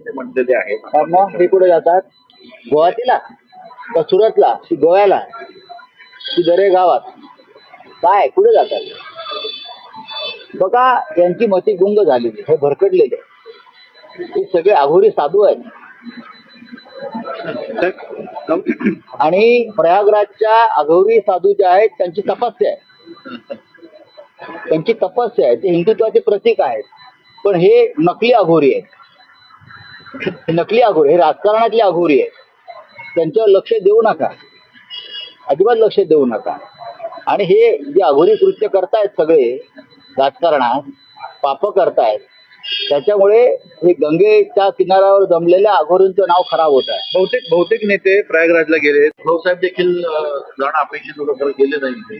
म्हटलेले आहेत मग हे कुठे जातात. गुवाहाटीला का सुरतला? की गोव्याला? की दरे गावात काय? कुठे जातात. बघा यांची मती गुंग झालेली. हे भरकटलेले. हे सगळे आघोरी साधू आहेत. आणि प्रयागराजच्या अघोरी साधू ज्या आहेत त्यांची तपस्या आहे त्यांची तपस्या आहे ते हिंदुत्वाचे प्रतीक आहेत. पण हे नकली अघोरी आहेत. नकली अघोरी हे राजकारणातली अघोरी आहेत त्यांच्यावर लक्ष देऊ नका. अजिबात लक्ष देऊ नका. आणि हे जे अघोरी कृत्य करतायत सगळे राजकारणात पाप करतायत त्याच्यामुळे हे गंगेच्या किनाऱ्यावर जमलेल्या अघोरींचं नाव खराब होत आहे. बहुतेक बहुतेक नेते प्रयागराजला गेले. भाऊसाहेब देखील जाणं अपेक्षित होतं खरं गेले नाही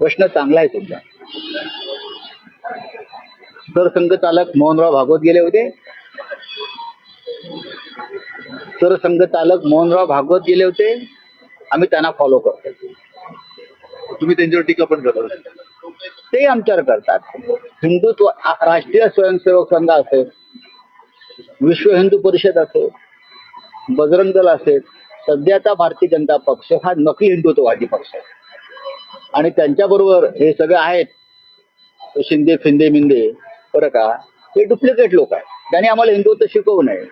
प्रश्न चांगला आहे तुमचा. सरसंघ चालक मोहनराव भागवत गेले होते. सरसंघ चालक मोहनराव भागवत गेले होते. आम्ही त्यांना फॉलो करतो. तुम्ही त्यांच्यावर टीका पण करता ते आमच्यावर करतात. हिंदुत्व राष्ट्रीय स्वयंसेवक संघ असेल विश्व हिंदू परिषद असेल बजरंग दल असेल सध्याचा भारतीय जनता पक्ष हा नकली हिंदुत्ववादी पक्ष आहे. आणि त्यांच्याबरोबर हे सगळे आहेत शिंदे फिंदे मिंदे बरं का हे डुप्लिकेट लोक आहेत. त्यांनी आम्हाला हिंदुत्व शिकवू नये.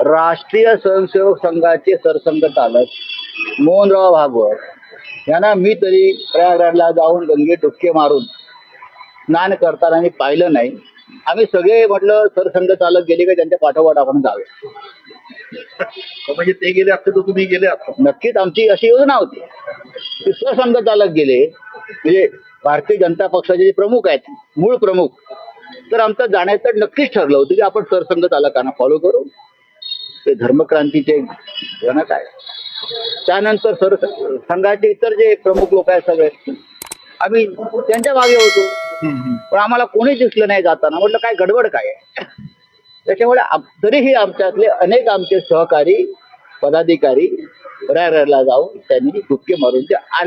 राष्ट्रीय स्वयंसेवक संघाचे सरसंघ चालक मोहनराव भागवत यांना मी तरी प्रयागराजला जाऊन गंगेत डुबके मारून स्नान करताना मी पाहिलं नाही. आम्ही सगळे म्हटलं सरसंघ चालक गेले का त्यांच्या पाठोपाठ आपण जावे म्हणजे ते गेले असते तर तुम्ही गेले नक्कीच आमची अशी योजना होती. की सरसंघ चालक गेले म्हणजे भारतीय जनता पक्षाचे जे प्रमुख आहेत मूळ प्रमुख तर आमचं जाण्याचं नक्कीच ठरलं होतं की आपण सरसंघ चालकांना फॉलो करू. ते धर्मक्रांतीचे जनक आहे त्यानंतर सर संघाचे इतर जे प्रमुख लोक आहेत सगळे आम्ही त्यांच्या मागे होतो. पण आम्हाला कोणी दिसलं नाही जाताना. म्हटलं काय गडबड काय त्याच्यामुळे तरीही आमच्यातले अनेक आमचे सहकारी पदाधिकारी प्रयागराजला जाऊन त्यांनी डुबके मारून ते आले.